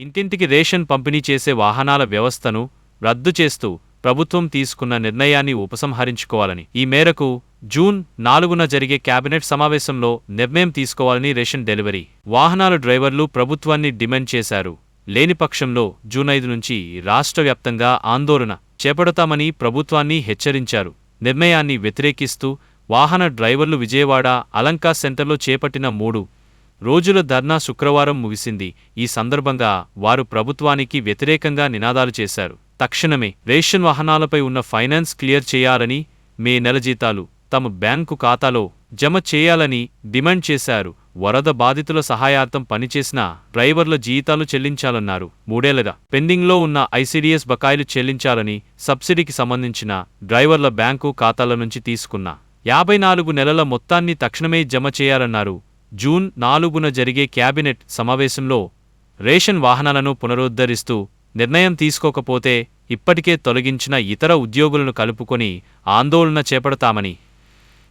ఇంటింటికి రేషన్ పంపిణీ చేసే వాహనాల వ్యవస్థను రద్దు చేస్తూ ప్రభుత్వం తీసుకున్న నిర్ణయాన్ని ఉపసంహరించుకోవాలని. ఈ మేరకు జూన్ నాలుగున జరిగే కేబినెట్ సమావేశంలో నిర్ణయం తీసుకోవాలని రేషన్ డెలివరీ. వాహనాల డ్రైవర్లు ప్రభుత్వాన్ని డిమాండ్ చేశారు. లేని పక్షంలో జూన్ ఐదు నుంచి రాష్ట్ర వ్యాప్తంగా ఆందోళన చేపడతామని ప్రభుత్వాన్ని హెచ్చరించారు. నిర్ణయాన్ని వ్యతిరేకిస్తూ వాహన డ్రైవర్లు విజయవాడ అలంకా సెంటర్లో చేపట్టిన మూడు రోజుల ధర్నా శుక్రవారం ముగిసింది. ఈ సందర్భంగా వారు ప్రభుత్వానికి వ్యతిరేకంగా నినాదాలు చేశారు. తక్షణమే రేషన్ వాహనాలపై ఉన్న ఫైనాన్స్ క్లియర్ చేయాలని మే నెల జీతాలు తమ బ్యాంకు ఖాతాలో జమ చేయాలని డిమాండ్ చేశారు. వరద బాధితుల సహాయార్థం పనిచేసిన డ్రైవర్ల జీతాలు చెల్లించాలన్నారు. మూడేళ్ళగా పెండింగ్లో ఉన్న ఐసీడీఎస్ బకాయిలు చెల్లించాలని సబ్సిడీకి సంబంధించిన డ్రైవర్ల బ్యాంకు ఖాతాల నుంచి తీసుకున్న యాభై నాలుగు నెలల మొత్తాన్ని తక్షణమే జమ చేయాలన్నారు జూన్ నాలుగున జరిగే క్యాబినెట్ సమావేశంలో రేషన్ వాహనాలను పునరుద్ధరిస్తూ నిర్ణయం తీసుకోకపోతే ఇప్పటికే తొలగించిన ఇతర ఉద్యోగులను కలుపుకొని ఆందోళన చేపడతామని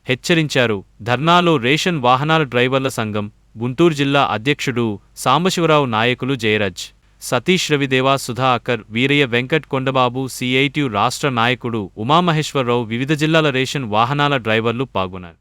హెచ్చరించారు. ధర్నాలో రేషన్ వాహనాల డ్రైవర్ల సంఘం గుంటూరు జిల్లా అధ్యక్షుడు సాంబశివరావు నాయకులు జయరాజ్ సతీష్ రవిదేవా సుధాకర్ వీరయ్య వెంకట్ కొండబాబు సిఐటియు రాష్ట్ర నాయకుడు ఉమామహేశ్వరరావు వివిధ జిల్లాల రేషన్ వాహనాల డ్రైవర్లు పాల్గొన్నారు.